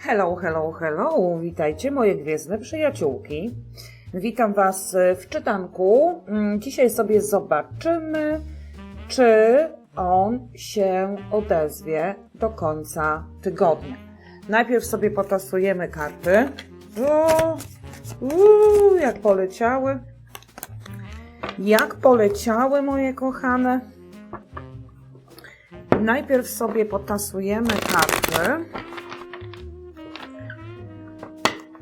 Hello, hello, hello. Witajcie moje gwiezdne przyjaciółki. Witam Was w czytanku. Mm, Dzisiaj sobie zobaczymy, czy on się odezwie do końca tygodnia. Najpierw sobie potasujemy karty. O, uuu, jak poleciały. Jak poleciały moje kochane. Najpierw sobie potasujemy karty.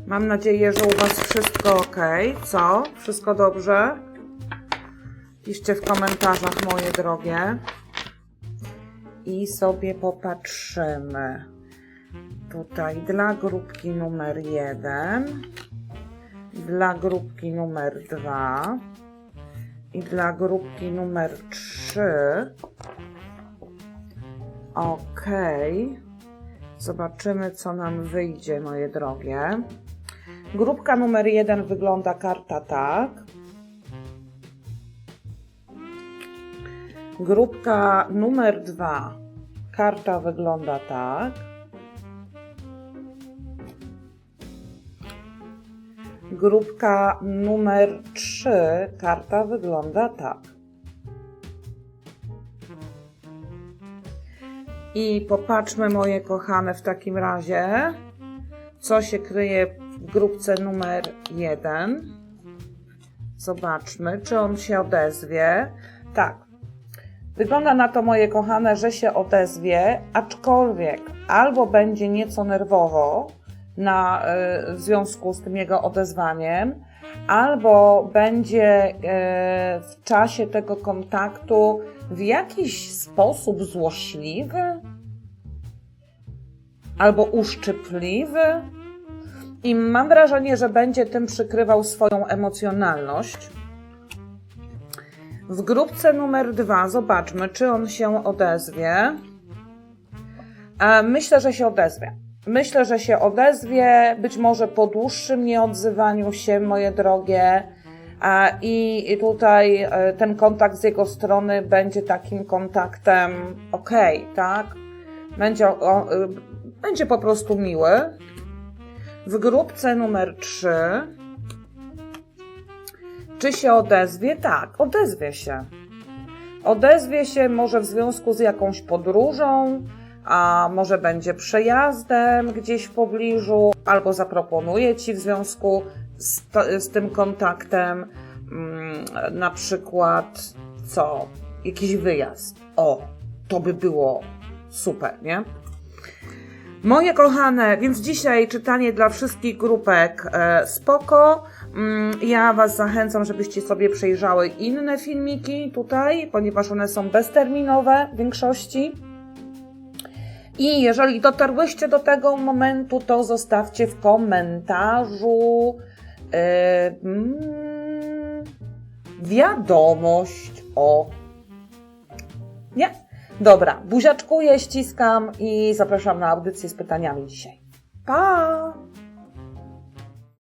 Mam nadzieję, że u Was wszystko ok. Co? Wszystko dobrze? Piszcie w komentarzach, moje drogie. I sobie popatrzymy. Tutaj dla grupki numer jeden, dla grupki numer dwa i dla grupki numer trzy. Ok. Zobaczymy, co nam wyjdzie, moje drogie. Grupka numer jeden wygląda karta tak. Grupka numer dwa karta wygląda tak. Grupka numer trzy karta wygląda tak. I popatrzmy, moje kochane, w takim razie, co się kryje w grupce numer jeden. Zobaczmy, czy on się odezwie. Tak. Wygląda na to, moje kochane, że się odezwie, aczkolwiek albo będzie nieco nerwowo na, y, w związku z tym jego odezwaniem, albo będzie y, w czasie tego kontaktu w jakiś sposób złośliwy, albo uszczypliwy. I mam wrażenie, że będzie tym przykrywał swoją emocjonalność. W grupce numer dwa zobaczmy, czy on się odezwie. E, Myślę, że się odezwie. Myślę, że się odezwie, być może po dłuższym nieodzywaniu się, moje drogie. E, I tutaj e, ten kontakt z jego strony będzie takim kontaktem ok, tak? Będzie, będzie po prostu miły. W grupce numer 3 czy się odezwie? Tak, odezwie się. Odezwie się może w związku z jakąś podróżą, a może będzie przejazdem gdzieś w pobliżu, albo zaproponuje ci w związku z, z tym kontaktem mm, na przykład co? Jakiś wyjazd. O, to by było super, nie? Moje kochane, więc dzisiaj czytanie dla wszystkich grupek e, spoko. Mm, Ja Was zachęcam, żebyście sobie przejrzały inne filmiki tutaj, ponieważ one są bezterminowe w większości. I jeżeli dotarłyście do tego momentu, to zostawcie w komentarzu mm, wiadomość o. Nie? Dobra, buziaczkuję, ściskam i zapraszam na audycję z pytaniami dzisiaj. Pa!